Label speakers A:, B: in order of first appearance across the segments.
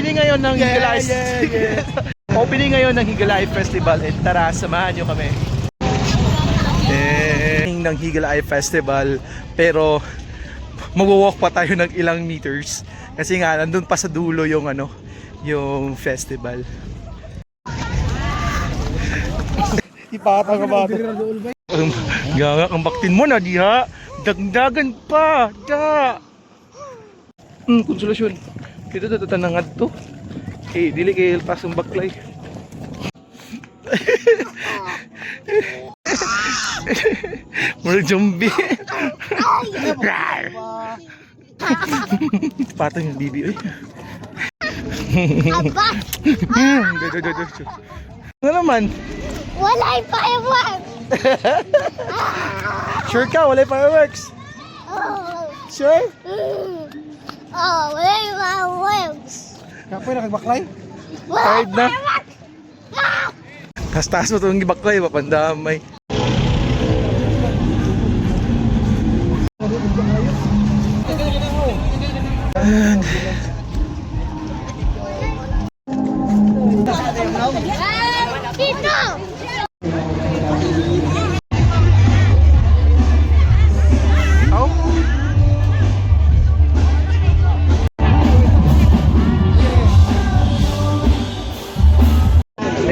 A: Opening ngayon ng
B: Yeah,
A: Higalay.
B: yeah, yeah.
A: Opening ngayon ng Higalay Festival. Eh, tara, samahan nyo kami. Eh, ng Higalay Festival. Pero, magwo-walk pa tayo ng ilang meters. Kasi nga, nandun pa sa dulo yung ano, yung festival.
B: Ipatang ka ba?
A: Um, gaga, ang baktin mo na diha. Dagdagan pa. Da. Hmm, konsolasyon. Kita to tatanangad to. Eh, dili kay pasong baklay. Mura zombie. Patang yung bibi.
C: Aba.
A: Ano naman?
C: wala yung fireworks.
A: Sure ka? Wala yung fireworks?
C: Oh,
A: Sure?
C: oh.
B: Kapoy na kagbaklay?
C: Wala
A: Tired na. Taas-taas mo itong gibaklay, papandamay.
C: Ah,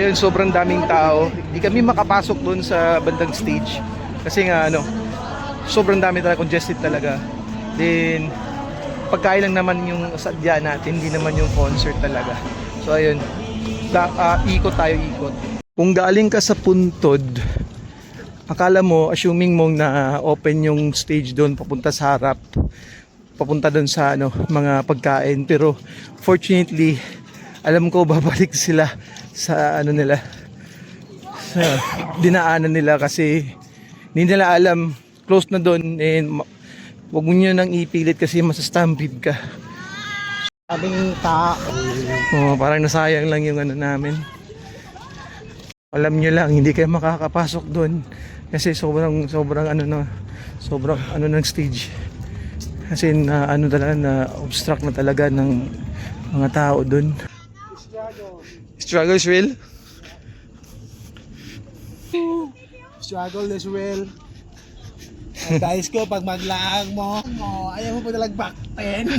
A: Ayun, sobrang daming tao. Hindi kami makapasok doon sa bandang stage. Kasi nga ano, sobrang dami talaga, congested talaga. Then, pagkain lang naman yung sadya natin, hindi naman yung concert talaga. So ayun, da, ah, ikot tayo, ikot. Kung galing ka sa puntod, akala mo, assuming mong na open yung stage doon papunta sa harap, papunta doon sa ano, mga pagkain. Pero fortunately, alam ko babalik sila sa ano nila sa dinaanan nila kasi hindi nila alam close na doon and ma- wag mo nyo nang ipilit kasi masastampede ka.
B: Aming tao.
A: Oh, parang nasayang lang yung ano namin. Alam nyo lang, hindi kayo makakapasok doon kasi sobrang sobrang ano na sobrang ano ng stage. Kasi na ano talaga na obstruct na talaga ng mga tao doon. Struggle is real.
B: Struggle as well. Ang dice ko, pag maglaang mo, mo ayaw mo pa talag back 10.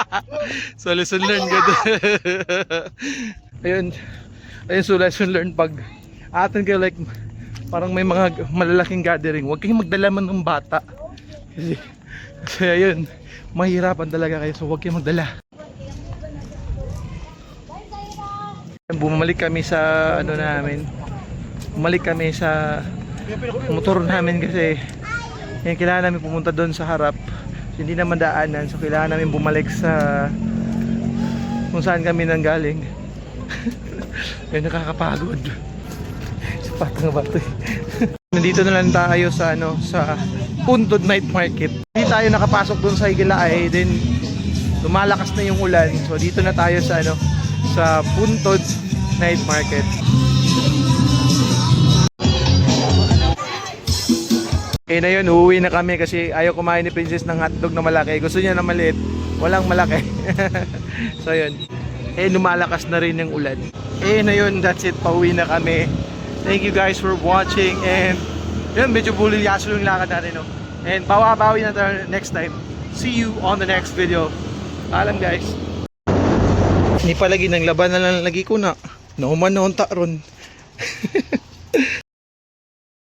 A: so lesson learned good. ayun. Ayun so lesson learned pag atin kayo like parang may mga malalaking gathering, huwag kayong magdala man ng bata. Kasi, kasi ayun, mahirapan talaga kayo so huwag kayong magdala. Bumalik kami sa ano namin. Bumalik kami sa motor namin kasi yan, kailangan namin pumunta doon sa harap. Hindi naman daanan so kailangan namin bumalik sa kung saan kami nang galing. Yan nakakapagod. Sa patang bato. eh. Nandito na lang tayo sa ano sa Puntod Night Market. Hindi tayo nakapasok doon sa Igilaay then lumalakas na yung ulan. So dito na tayo sa ano sa Puntod Night Market. Eh na yun, uuwi na kami kasi ayaw kumain ni Princess ng hotdog na malaki. Gusto niya na maliit, walang malaki. so yun. Eh lumalakas na rin yung ulan. Eh na yun, that's it. Pauwi na kami. Thank you guys for watching and yun, medyo bulilyaso yung lakad natin. No? And bawa-bawi na tayo next time. See you on the next video. Paalam guys. Ni palagi ng laban na lang lagi ko na. Nauman na unta ron.